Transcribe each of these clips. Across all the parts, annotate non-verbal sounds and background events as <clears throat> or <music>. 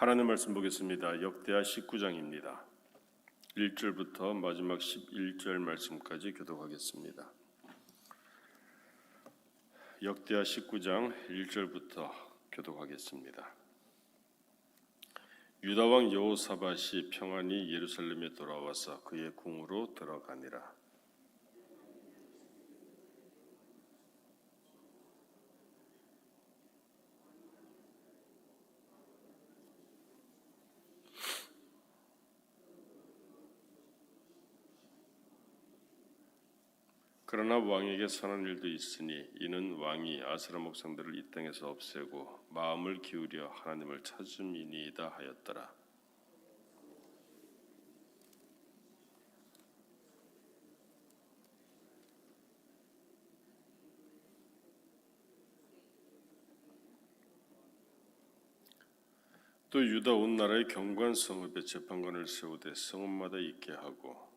하나님 말씀 보겠습니다. 역대하 19장입니다. 1절부터 마지막 11절 말씀까지 교독하겠습니다. 역대하 19장 1절부터 교독하겠습니다. 유다 왕 여호사밧이 평안히 예루살렘에 돌아와서 그의 궁으로 들어가니라. 그러나 왕에게 선한 일도 있으니 이는 왕이 아스라 목상들을 이 땅에서 없애고 마음을 기울여 하나님을 찾음이니이다 하였더라. 또 유다 온 나라의 경관 성읍에 재판관을 세우되 성읍마다 있게 하고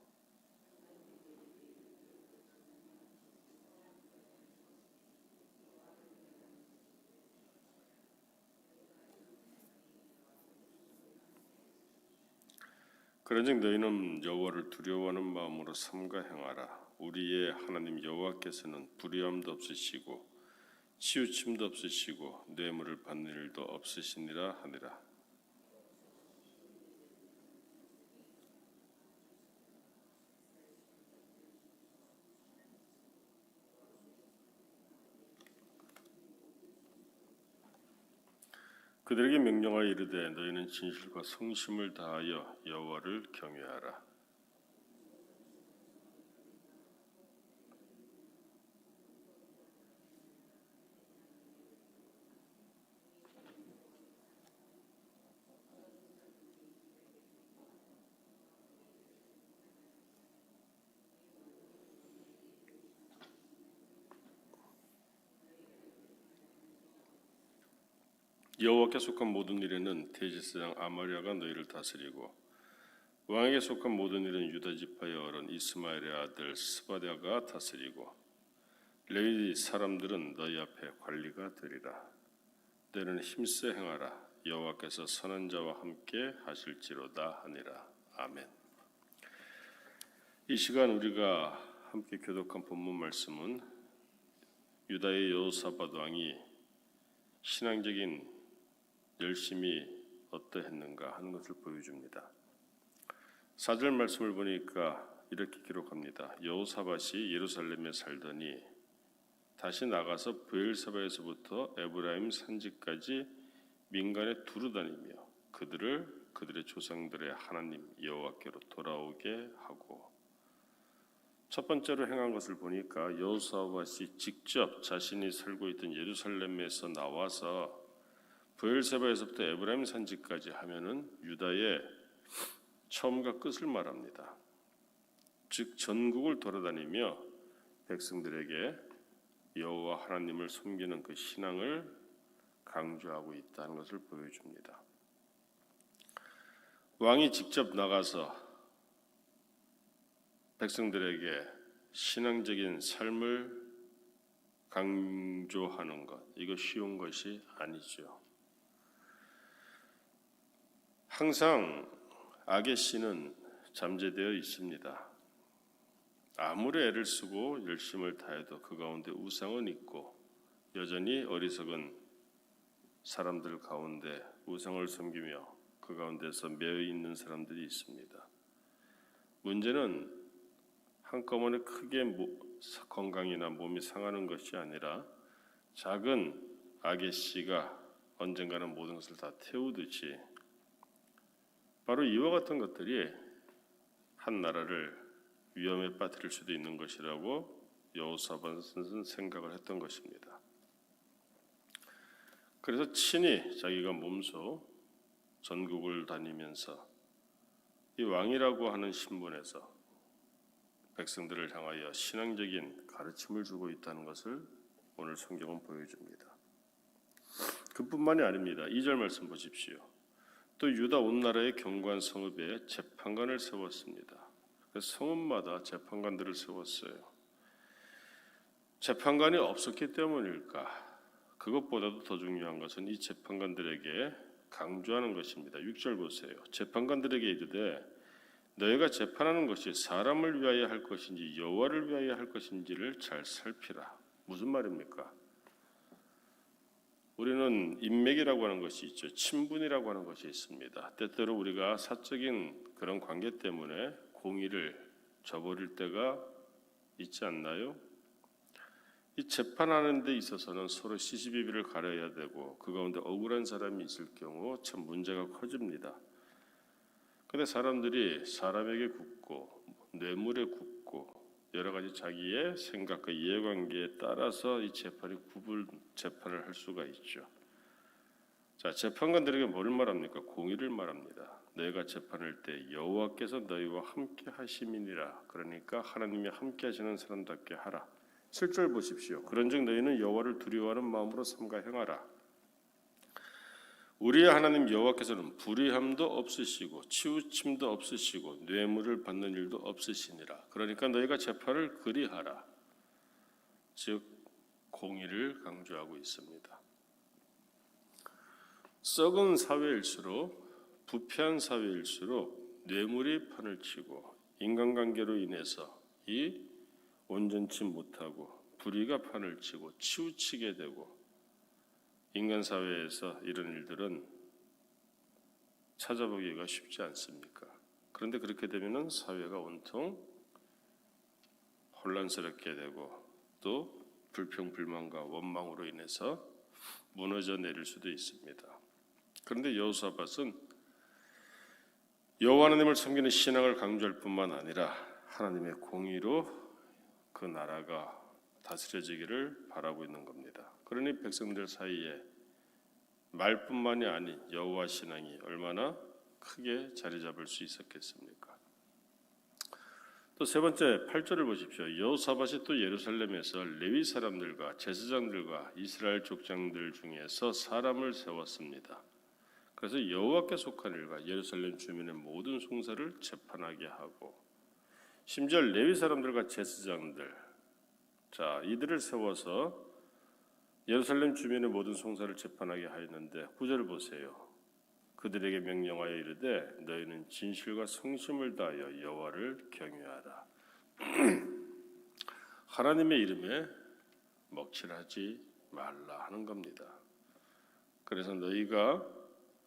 그런즉 너희는 여호와를 두려워하는 마음으로 삼가 행하라. 우리의 하나님 여호와께서는 불의함도 없으시고 치우침도 없으시고 뇌물을 받는 일도 없으시니라 하니라. 그들에게 명령하여 이르되 너희는 진실과 성심을 다하여 여호와를 경외하라. 여호와께 속한 모든 일에는 대제사장 아마리아가 너희를 다스리고 왕에게 속한 모든 일은 유다 지파의 어른 이스마엘의 아들 스바랴가 다스리고 레위 사람들은 너희 앞에 관리가 되리라. 너는 힘써 행하라. 여호와께서 선한 자와 함께 하실지로다 하니라. 아멘. 이 시간 우리가 함께 교독한 본문 말씀은 유다의 여호사밧 왕이 신앙적인 열심히 어떠했는가 하는 것을 보여줍니다. 사절 말씀을 보니까 이렇게 기록합니다. 여호사밧이 예루살렘에 살더니 다시 나가서 브엘사바에서부터 에브라임 산지까지 민간에 두루 다니며 그들을 그들의 조상들의 하나님 여호와께로 돌아오게 하고 첫 번째로 행한 것을 보니까 여호사밧이 직접 자신이 살고 있던 예루살렘에서 나와서 브엘세바에서부터 에브라임 산지까지 하면은 유다의 처음과 끝을 말합니다. 즉 전국을 돌아다니며 백성들에게 여호와 하나님을 섬기는 그 신앙을 강조하고 있다는 것을 보여줍니다. 왕이 직접 나가서 백성들에게 신앙적인 삶을 강조하는 것 이거 쉬운 것이 아니죠. 항상 악의 씨는 잠재되어 있습니다. 아무리 애를 쓰고 열심을 다해도 그 가운데 우상은 있고 여전히 어리석은 사람들 가운데 우상을 섬기며 그 가운데서 매여 있는 사람들이 있습니다. 문제는 한꺼번에 크게 건강이나 몸이 상하는 것이 아니라 작은 악의 씨가 언젠가는 모든 것을 다 태우듯이 바로 이와 같은 것들이 한 나라를 위험에 빠뜨릴 수도 있는 것이라고 여호사밧은 생각을 했던 것입니다. 그래서 친히 자기가 몸소 전국을 다니면서 이 왕이라고 하는 신분에서 백성들을 향하여 신앙적인 가르침을 주고 있다는 것을 오늘 성경은 보여줍니다. 그뿐만이 아닙니다. 2절 말씀 보십시오. 또 유다 온 나라의 경관 성읍에 재판관을 세웠습니다. 그 성읍마다 재판관들을 세웠어요. 재판관이 없었기 때문일까? 그것보다도 더 중요한 것은 이 재판관들에게 강조하는 것입니다. 6절 보세요. 재판관들에게 이르되 너희가 재판하는 것이 사람을 위하여 할 것인지 여호와를 위하여 할 것인지를 잘 살피라. 무슨 말입니까? 우리는 인맥이라고 하는 것이 있죠. 친분이라고 하는 것이 있습니다. 때때로 우리가 사적인 그런 관계 때문에 공의를 저버릴 때가 있지 않나요? 이 재판하는 데 있어서는 서로 시시비비를 가려야 되고 그 가운데 억울한 사람이 있을 경우 참 문제가 커집니다. 근데 사람들이 사람에게 굳고 뇌물에 굳고 여러 가지 자기의 생각과 이해관계에 따라서 이 재판이 구분 재판을 할 수가 있죠. 자 재판관들에게 뭘 말합니까? 공의를 말합니다. 너희가 재판할 때 여호와께서 너희와 함께 하심이니라. 그러니까 하나님이 함께 하시는 사람답게 하라. 7절 보십시오. 그런즉 너희는 여호와를 두려워하는 마음으로 삼가 행하라. 우리의 하나님 여호와께서는 불의함도 없으시고 치우침도 없으시고 뇌물을 받는 일도 없으시니라. 그러니까 너희가 재판을 그리하라. 즉 공의를 강조하고 있습니다. 썩은 사회일수록 부패한 사회일수록 뇌물이 판을 치고 인간관계로 인해서 이 온전치 못하고 불의가 판을 치고 치우치게 되고 인간 사회에서 이런 일들은 찾아보기가 쉽지 않습니까? 그런데 그렇게 되면은 사회가 온통 혼란스럽게 되고 또 불평 불만과 원망으로 인해서 무너져 내릴 수도 있습니다. 그런데 여호사밧은 여호와 하나님을 섬기는 신앙을 강조할 뿐만 아니라 하나님의 공의로 그 나라가 다스려지기를 바라고 있는 겁니다. 그러니 백성들 사이에 말뿐만이 아닌 여호와 신앙이 얼마나 크게 자리 잡을 수 있었겠습니까? 또 세 번째 8절을 보십시오. 여호사밧이 또 예루살렘에서 레위 사람들과 제사장들과 이스라엘 족장들 중에서 사람을 세웠습니다. 그래서 여호와께 속한 일과 예루살렘 주민의 모든 송사를 재판하게 하고 심지어 레위 사람들과 제사장들 자 이들을 세워서 예루살렘 주민의 모든 송사를 재판하게 하였는데 구절을 보세요. 그들에게 명령하여 이르되 너희는 진실과 성심을 다하여 여호와를 경외하라. <clears throat> 하나님의 이름에 먹칠하지 말라 하는 겁니다. 그래서 너희가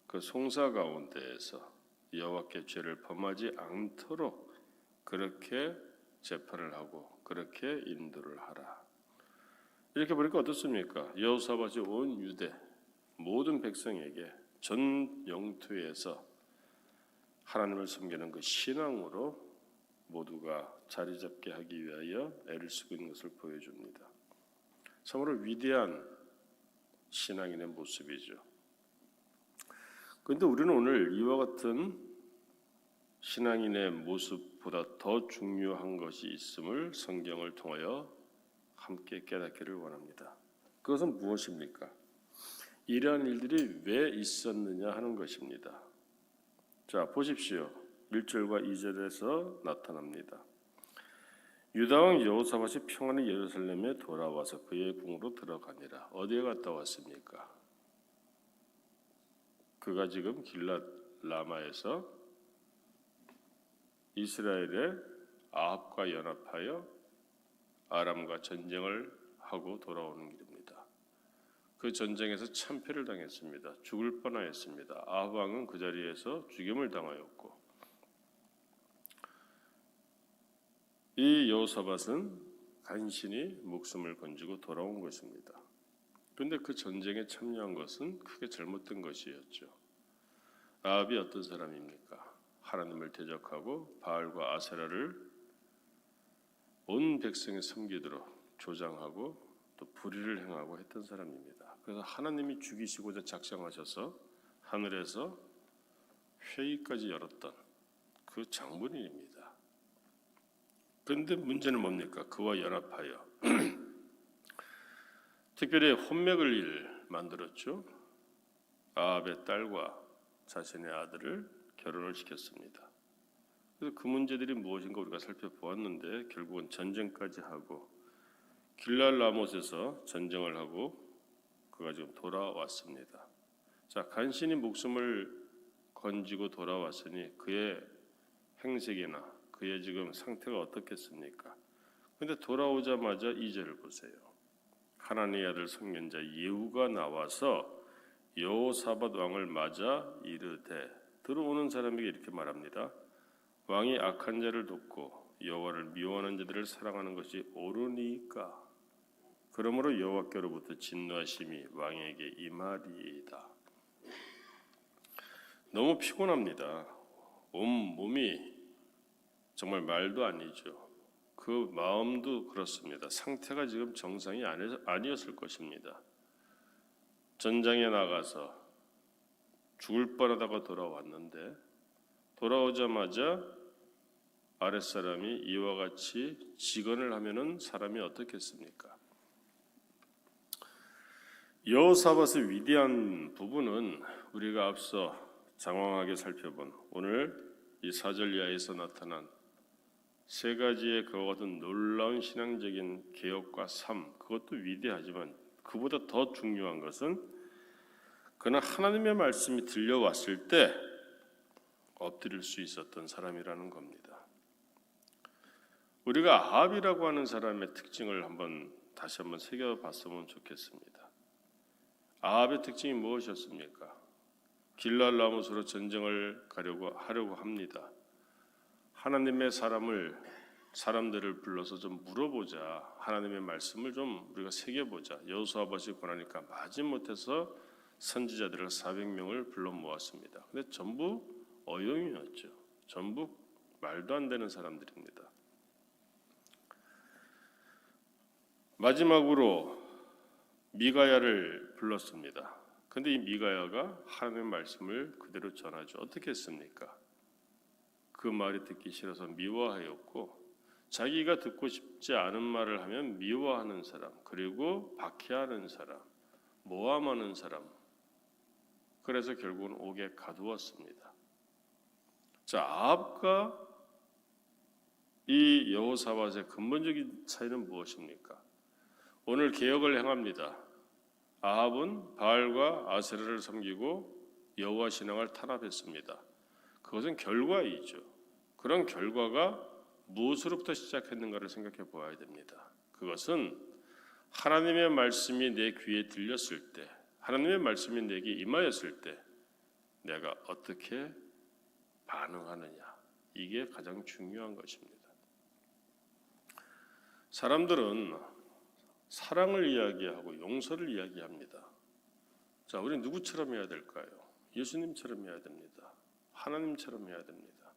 그 송사 가운데에서 여호와께 죄를 범하지 않도록 그렇게 재판을 하고 그렇게 인도를 하라. 이렇게 보니까 어떻습니까? 여호사밧이 온 유대 모든 백성에게 전 영토에서 하나님을 섬기는 그 신앙으로 모두가 자리 잡게 하기 위하여 애를 쓰고 있는 것을 보여줍니다. 참으로 위대한 신앙인의 모습이죠. 그런데 우리는 오늘 이와 같은 신앙인의 모습보다 더 중요한 것이 있음을 성경을 통하여 함께 깨닫기를 원합니다. 그것은 무엇입니까? 이러한 일들이 왜 있었느냐 하는 것입니다. 자, 보십시오. 1절과 2절에서 나타납니다. 유다왕 여호사밧이 평안히 예루살렘에 돌아와서 그의 궁으로 들어가니라. 어디에 갔다 왔습니까? 그가 지금 길랏 라마에서 이스라엘의 아합과 연합하여 아람과 전쟁을 하고 돌아오는 길입니다. 그 전쟁에서 참패를 당했습니다. 죽을 뻔하였습니다. 아합 왕은 그 자리에서 죽임을 당하였고 이 여호사밧은 간신히 목숨을 건지고 돌아온 것입니다. 그런데 그 전쟁에 참여한 것은 크게 잘못된 것이었죠. 아합이 어떤 사람입니까? 하나님을 대적하고 바알과 아세라를 온 백성의 섬기도록 조장하고 또 불의를 행하고 했던 사람입니다. 그래서 하나님이 죽이시고자 작정하셔서 하늘에서 회의까지 열었던 그 장본인입니다. 그런데 문제는 뭡니까? 그와 연합하여 <clears throat> 특별히 혼맥을 일 만들었죠. 아합의 딸과 자신의 아들을 결혼을 시켰습니다. 그래서 그 문제들이 무엇인가 우리가 살펴보았는데 결국은 전쟁까지 하고 길랄 라못에서 전쟁을 하고 그가 지금 돌아왔습니다. 자, 간신히 목숨을 건지고 돌아왔으니 그의 행색이나 그의 지금 상태가 어떻겠습니까? 근데 돌아오자마자 이절을 보세요. 하나님의 아들 성년자 예후가 나와서 여호사밧 왕을 맞아 이르되 들어오는 사람에게 이렇게 말합니다. 왕이 악한 자를 돕고 여호와를 미워하는 자들을 사랑하는 것이 옳으니까 그러므로 여호와께로부터 진노하심이 왕에게 임하리이다. 너무 피곤합니다. 온 몸이 정말 말도 아니죠. 그 마음도 그렇습니다. 상태가 지금 정상이 아니- 아니었을 것입니다. 전장에 나가서 죽을 뻔하다가 돌아왔는데 돌아오자마자 아랫사람이 이와 같이 직언을 하면은 사람이 어떻겠습니까? 여호사밧의 위대한 부분은 우리가 앞서 장황하게 살펴본 오늘 이 사절 이하에서 나타난 세 가지의 그와 같은 놀라운 신앙적인 개혁과 삶 그것도 위대하지만 그보다 더 중요한 것은 그는 하나님의 말씀이 들려왔을 때 엎드릴 수 있었던 사람이라는 겁니다. 우리가 아합이라고 하는 사람의 특징을 한번 다시 한번 새겨봤으면 좋겠습니다. 아합의 특징이 무엇이었습니까? 길랄 라못으로 전쟁을 가려고 하려고 합니다. 하나님의 사람을 사람들을 불러서 좀 물어보자. 하나님의 말씀을 좀 우리가 새겨보자. 여호수아밧이 권하니까 마지못해서 선지자들을 400명을 불러 모았습니다. 근데 전부 어용이었죠. 전부 말도 안 되는 사람들입니다. 마지막으로 미가야를 불렀습니다. 근데 이 미가야가 하나님의 말씀을 그대로 전하죠. 어떻게 했습니까? 그 말이 듣기 싫어서 미워하였고 자기가 듣고 싶지 않은 말을 하면 미워하는 사람 그리고 박해하는 사람 모함하는 사람 그래서 결국은 옥에 가두었습니다. 자 아합과 이 여호사밧의 근본적인 차이는 무엇입니까? 오늘 개혁을 행합니다. 아합은 바알과 아세라를 섬기고 여호와 신앙을 탄압했습니다. 그것은 결과이죠. 그런 결과가 무엇으로부터 시작했는가를 생각해 보아야 됩니다. 그것은 하나님의 말씀이 내 귀에 들렸을 때, 하나님의 말씀이 내게 임하였을 때, 내가 어떻게 반응하느냐. 이게 가장 중요한 것입니다. 사람들은 사랑을 이야기하고 용서를 이야기합니다. 자, 우리 누구처럼 해야 될까요? 예수님처럼 해야 됩니다. 하나님처럼 해야 됩니다.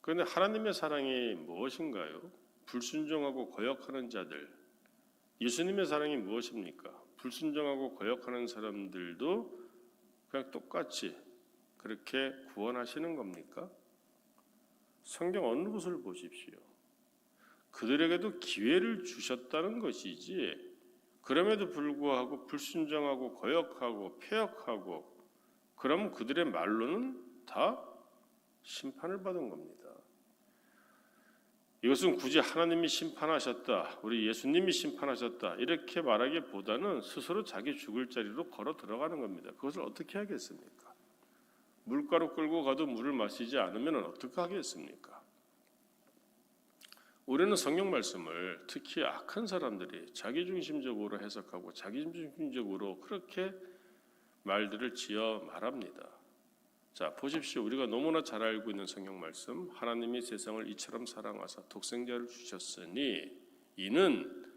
그런데 하나님의 사랑이 무엇인가요? 불순종하고 거역하는 자들. 예수님의 사랑이 무엇입니까? 불순종하고 거역하는 사람들도 그냥 똑같이 그렇게 구원하시는 겁니까? 성경 어느 곳을 보십시오. 그들에게도 기회를 주셨다는 것이지 그럼에도 불구하고 불순종하고 거역하고 폐역하고 그럼 그들의 말로는 다 심판을 받은 겁니다. 이것은 굳이 하나님이 심판하셨다, 우리 예수님이 심판하셨다 이렇게 말하기보다는 스스로 자기 죽을 자리로 걸어 들어가는 겁니다. 그것을 어떻게 하겠습니까? 물가로 끌고 가도 물을 마시지 않으면 어떻게 하겠습니까? 우리는 성경 말씀을 특히 악한 사람들이 자기중심적으로 해석하고 자기중심적으로 그렇게 말들을 지어 말합니다. 자, 보십시오. 우리가 너무나 잘 알고 있는 성경 말씀. 하나님이 세상을 이처럼 사랑하사 독생자를 주셨으니 이는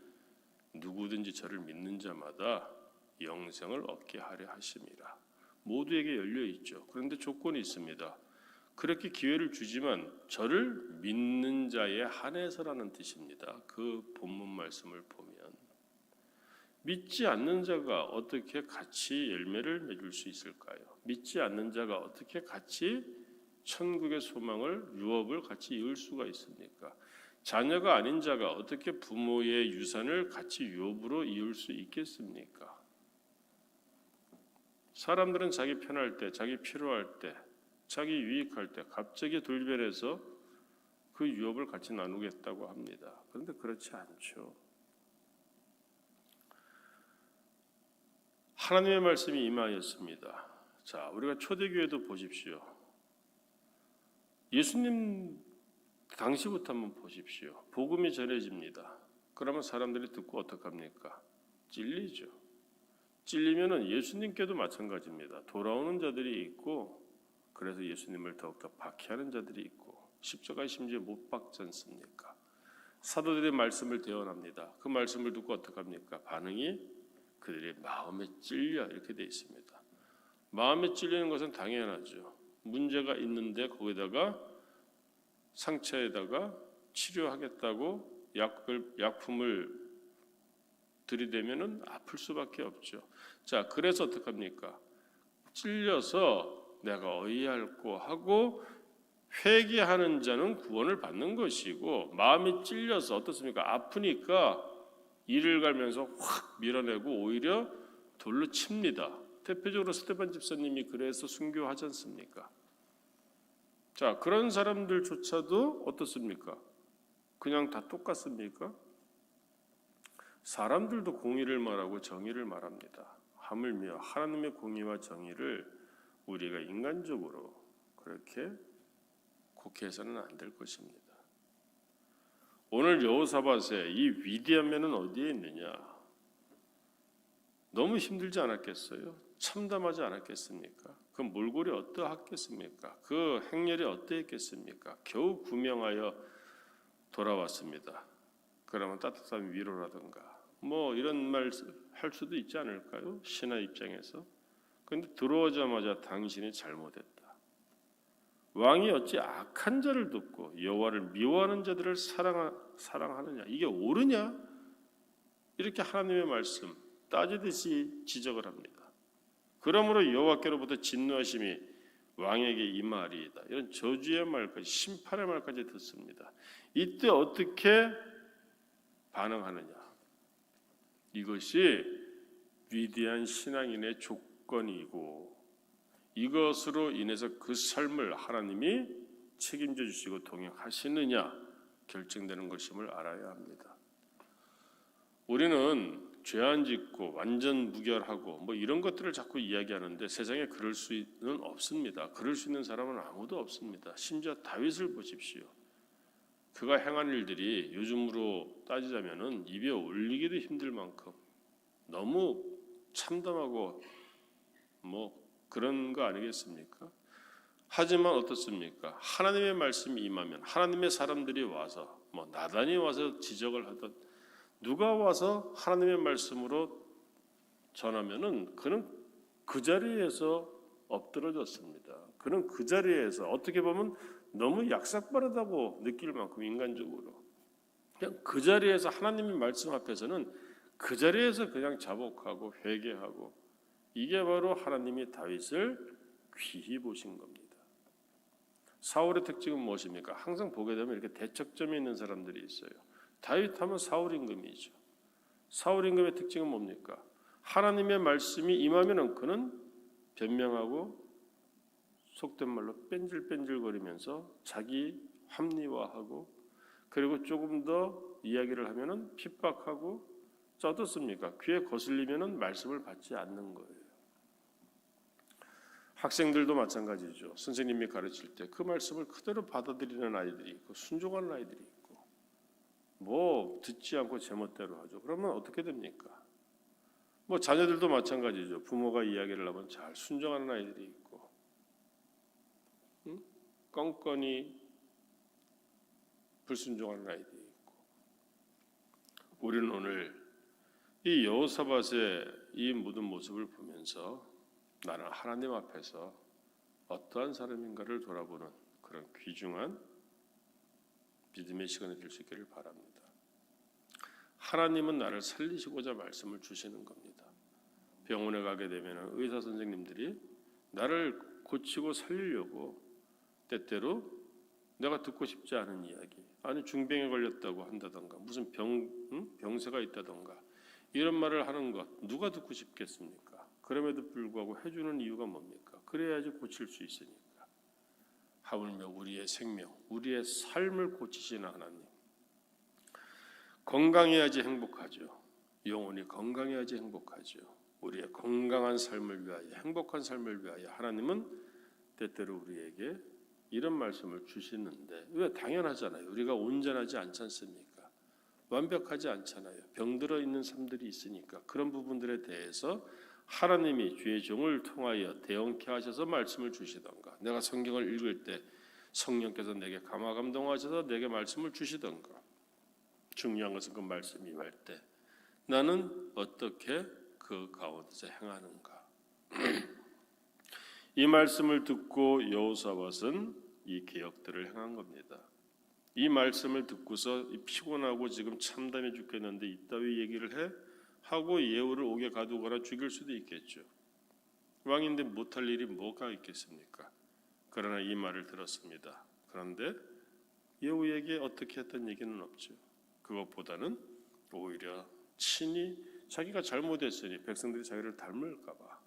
누구든지 저를 믿는 자마다 영생을 얻게 하려 하심이라. 모두에게 열려 있죠. 그런데 조건이 있습니다. 그렇게 기회를 주지만 저를 믿는 자에 한해서라는 뜻입니다. 그 본문 말씀을 보면 믿지 않는 자가 어떻게 같이 열매를 맺을 수 있을까요? 믿지 않는 자가 어떻게 같이 천국의 소망을 유업을 같이 이을 수가 있습니까? 자녀가 아닌 자가 어떻게 부모의 유산을 같이 유업으로 이을 수 있겠습니까? 사람들은 자기 편할 때, 자기 필요할 때, 자기 유익할 때 갑자기 돌변해서 그 유업을 같이 나누겠다고 합니다. 그런데 그렇지 않죠. 하나님의 말씀이 임하였습니다. 자, 우리가 초대교회도 보십시오. 예수님 당시부터 한번 보십시오. 복음이 전해집니다. 그러면 사람들이 듣고 어떡합니까? 찔리죠. 찔리면은 예수님께도 마찬가지입니다. 돌아오는 자들이 있고 그래서 예수님을 더욱더 박해하는 자들이 있고 십자가에 심지어 못 박지 않습니까? 사도들의 말씀을 대언합니다. 그 말씀을 듣고 어떡합니까? 반응이 그들의 마음에 찔려 이렇게 돼 있습니다. 마음에 찔리는 것은 당연하죠. 문제가 있는데 거기다가 상처에다가 치료하겠다고 약을 약품을 들이대면은 아플 수밖에 없죠. 자, 그래서 어떡합니까? 찔려서 내가 어이할고 하고 회개하는 자는 구원을 받는 것이고 마음이 찔려서 어떻습니까? 아프니까 이를 갈면서 확 밀어내고 오히려 돌로 칩니다. 대표적으로 스테반 집사님이 그래서 순교하지 않습니까? 자, 그런 사람들조차도 어떻습니까? 그냥 다 똑같습니까? 사람들도 공의를 말하고 정의를 말합니다. 하물며 하나님의 공의와 정의를 우리가 인간적으로 그렇게 곡해서는 안 될 것입니다. 오늘 여호사밧의 이 위대한 면은 어디에 있느냐? 너무 힘들지 않았겠어요? 참담하지 않았겠습니까? 그 몰골이 어떠했겠습니까? 그 행렬이 어떠했겠습니까? 겨우 구명하여 돌아왔습니다. 그러면 따뜻한 위로라든가 뭐 이런 말 할 수도 있지 않을까요? 신하 입장에서. 근데 들어오자마자 당신이 잘못했다. 왕이 어찌 악한 자를 돕고 여호와를 미워하는 자들을 사랑 사랑하느냐? 이게 옳으냐? 이렇게 하나님의 말씀 따지듯이 지적을 합니다. 그러므로 여호와께로부터 진노하심이 왕에게 임하리이다. 이런 저주의 말까지 심판의 말까지 듣습니다. 이때 어떻게 반응하느냐? 이것이 위대한 신앙인의 조건이고 이것으로 인해서 그 삶을 하나님이 책임져 주시고 동행하시느냐 결정되는 것임을 알아야 합니다. 우리는 죄안 짓고 완전 무결하고 뭐 이런 것들을 자꾸 이야기하는데 세상에 그럴 수는 없습니다. 그럴 수 있는 사람은 아무도 없습니다. 심지어 다윗을 보십시오. 그가 행한 일들이 요즘으로 따지자면은 입에 올리기도 힘들 만큼 너무 참담하고 뭐 그런 거 아니겠습니까? 하지만 어떻습니까? 하나님의 말씀이 임하면 하나님의 사람들이 와서 뭐 나단이 와서 지적을 하든 누가 와서 하나님의 말씀으로 전하면은 그는 그 자리에서 엎드러졌습니다. 그는 그 자리에서 어떻게 보면 너무 약삭빠르다고 느낄 만큼 인간적으로 그냥 그 자리에서 하나님의 말씀 앞에서는 그 자리에서 그냥 자복하고 회개하고 이게 바로 하나님이 다윗을 귀히 보신 겁니다. 사울의 특징은 무엇입니까? 항상 보게 되면 이렇게 대척점에 있는 사람들이 있어요. 다윗 하면 사울 임금이죠. 사울 임금의 특징은 뭡니까? 하나님의 말씀이 임하면은 그는 변명하고 속된 말로 뺀질뺀질거리면서 자기 합리화하고 그리고 조금 더 이야기를 하면은 핍박하고 자 어떻습니까? 귀에 거슬리면은 말씀을 받지 않는 거예요. 학생들도 마찬가지죠. 선생님이 가르칠 때 그 말씀을 그대로 받아들이는 아이들이 있고 순종하는 아이들이 있고 뭐 듣지 않고 제멋대로 하죠. 그러면 어떻게 됩니까? 뭐 자녀들도 마찬가지죠. 부모가 이야기를 하면 잘 순종하는 아이들이 있고 응? 껌껌이 불순종하는 아이들이 있고 우리는 오늘 이 여호사밧의 이 모든 모습을 보면서 나는 하나님 앞에서 어떠한 사람인가를 돌아보는 그런 귀중한 믿음의 시간이 될 수 있기를 바랍니다. 하나님은 나를 살리시고자 말씀을 주시는 겁니다. 병원에 가게 되면 의사 선생님들이 나를 고치고 살리려고 때때로 내가 듣고 싶지 않은 이야기, 아니 중병에 걸렸다고 한다던가 무슨 병 응? 병세가 있다던가 이런 말을 하는 것 누가 듣고 싶겠습니까? 그럼에도 불구하고 해주는 이유가 뭡니까? 그래야지 고칠 수 있으니까. 하물며 우리의 생명, 우리의 삶을 고치시는 하나님. 건강해야지 행복하죠. 영혼이 건강해야지 행복하죠. 우리의 건강한 삶을 위하여 행복한 삶을 위하여 하나님은 때때로 우리에게 이런 말씀을 주시는데 왜 당연하잖아요. 우리가 온전하지 않지 않습니까? 완벽하지 않잖아요. 병들어 있는 삶들이 있으니까 그런 부분들에 대해서 하나님이 주의 종을 통하여 대응케 하셔서 말씀을 주시던가 내가 성경을 읽을 때 성령께서 내게 감화 감동하셔서 내게 말씀을 주시던가 중요한 것은 그 말씀이 임할 때 나는 어떻게 그 가운데서 행하는가 <clears throat> 이 말씀을 듣고 여호사밧은 이 개혁들을 행한 겁니다. 이 말씀을 듣고서 이 피곤하고 지금 참담해 죽겠는데 이따위 얘기를 해 하고 예후를 옥에 가두거나 죽일 수도 있겠죠. 왕인데 못할 일이 뭐가 있겠습니까? 그러나 이 말을 들었습니다. 그런데 예후에게 어떻게 했던 얘기는 없죠. 그것보다는 오히려 친히 자기가 잘못했으니 백성들이 자기를 닮을까봐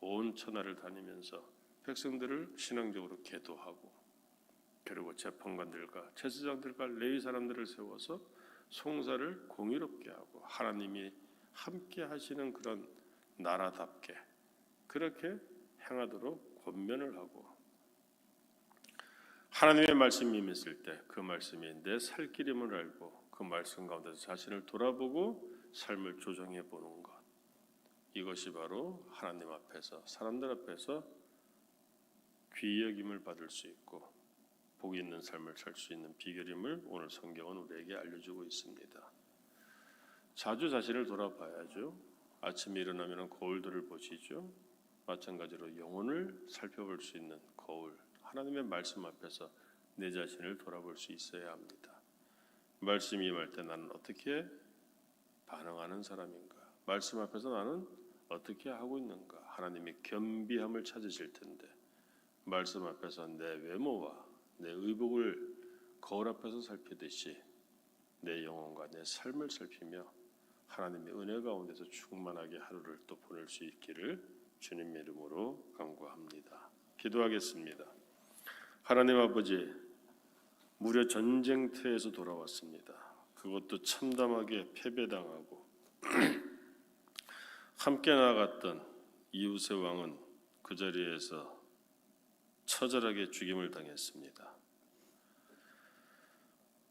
온 천하를 다니면서 백성들을 신앙적으로 계도하고 그리고 재판관들과 제사장들과 레위 사람들을 세워서 송사를 공의롭게 하고 하나님이 함께 하시는 그런 나라답게 그렇게 행하도록 권면을 하고 하나님의 말씀이 임했을 때 그 말씀이 내 살길임을 알고 그 말씀 가운데서 자신을 돌아보고 삶을 조정해 보는 것 이것이 바로 하나님 앞에서 사람들 앞에서 귀 여김을 받을 수 있고 복 있는 삶을 살 수 있는 비결임을 오늘 성경은 우리에게 알려주고 있습니다. 자주 자신을 돌아봐야죠. 아침에 일어나면 거울들을 보시죠. 마찬가지로 영혼을 살펴볼 수 있는 거울, 하나님의 말씀 앞에서 내 자신을 돌아볼 수 있어야 합니다. 말씀이 임할 때 나는 어떻게 반응하는 사람인가? 말씀 앞에서 나는 어떻게 하고 있는가? 하나님의 겸비함을 찾으실 텐데 말씀 앞에서 내 외모와 내 의복을 거울 앞에서 살피듯이 내 영혼과 내 삶을 살피며 하나님의 은혜 가운데서 충만하게 하루를 또 보낼 수 있기를 주님의 이름으로 간구합니다. 기도하겠습니다. 하나님 아버지 무려 전쟁터에서 돌아왔습니다. 그것도 참담하게 패배당하고 <clears throat> 함께 나갔던 이웃의 왕은 그 자리에서 처절하게 죽임을 당했습니다.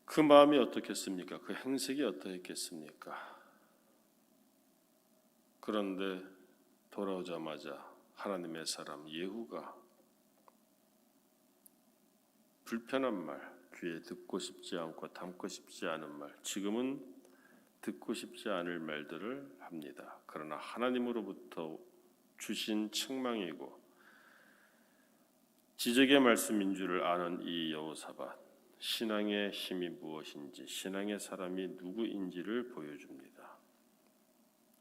그 마음이 어떻겠습니까? 그 행색이 어떠했겠습니까? 그런데 돌아오자마자 하나님의 사람 예후가 불편한 말, 귀에 듣고 싶지 않고 담고 싶지 않은 말, 지금은 듣고 싶지 않을 말들을 합니다. 그러나 하나님으로부터 주신 책망이고 지적의 말씀인 줄을 아는 이 여호사밧 신앙의 힘이 무엇인지 신앙의 사람이 누구인지를 보여줍니다.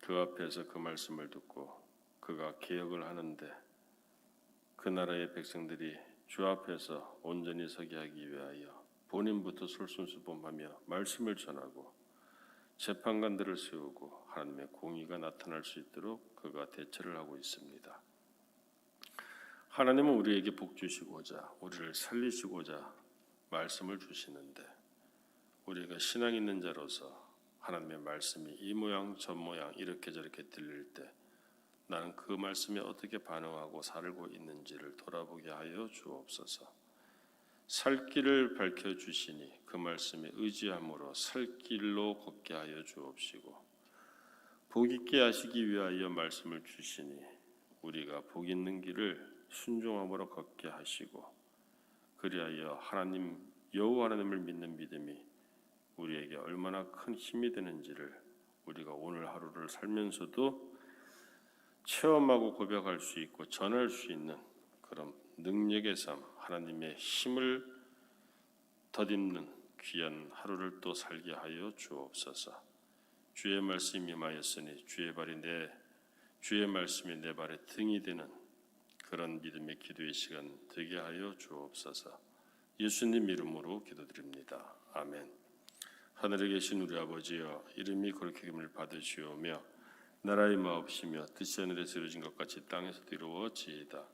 그 앞에서 그 말씀을 듣고 그가 개혁을 하는데 그 나라의 백성들이 주 앞에서 온전히 서게 하기 위하여 본인부터 솔선수범하며 말씀을 전하고 재판관들을 세우고 하나님의 공의가 나타날 수 있도록 그가 대처를 하고 있습니다. 하나님은 우리에게 복 주시고자 우리를 살리시고자 말씀을 주시는데 우리가 신앙 있는 자로서 하나님의 말씀이 이 모양 저 모양 이렇게 저렇게 들릴 때 나는 그 말씀에 어떻게 반응하고 살고 있는지를 돌아보게 하여 주옵소서. 살 길을 밝혀 주시니 그 말씀에 의지함으로 살 길로 걷게 하여 주옵시고 복 있게 하시기 위하여 말씀을 주시니 우리가 복 있는 길을 순종함으로 걷게 하시고 그리하여 하나님 여호와 하나님을 믿는 믿음이 우리에게 얼마나 큰 힘이 되는지를 우리가 오늘 하루를 살면서도 체험하고 고백할 수 있고 전할 수 있는 그런 능력의 삶, 하나님의 힘을 덧입는 귀한 하루를 또 살게 하여 주옵소서. 주의 말씀이 임하였으니 주의 발이 내 주의 말씀이 내 발의 등이 되는 그런 믿음의 기도의 시간 되게 하여 주옵소서. 예수님 이름으로 기도드립니다. 아멘. 하늘에 계신 우리 아버지여 이름이 그렇게 김을 받으시오며 나라의 마옵시며 뜻이 하늘에서 이루어진 것 같이 땅에서도 이루어지이다.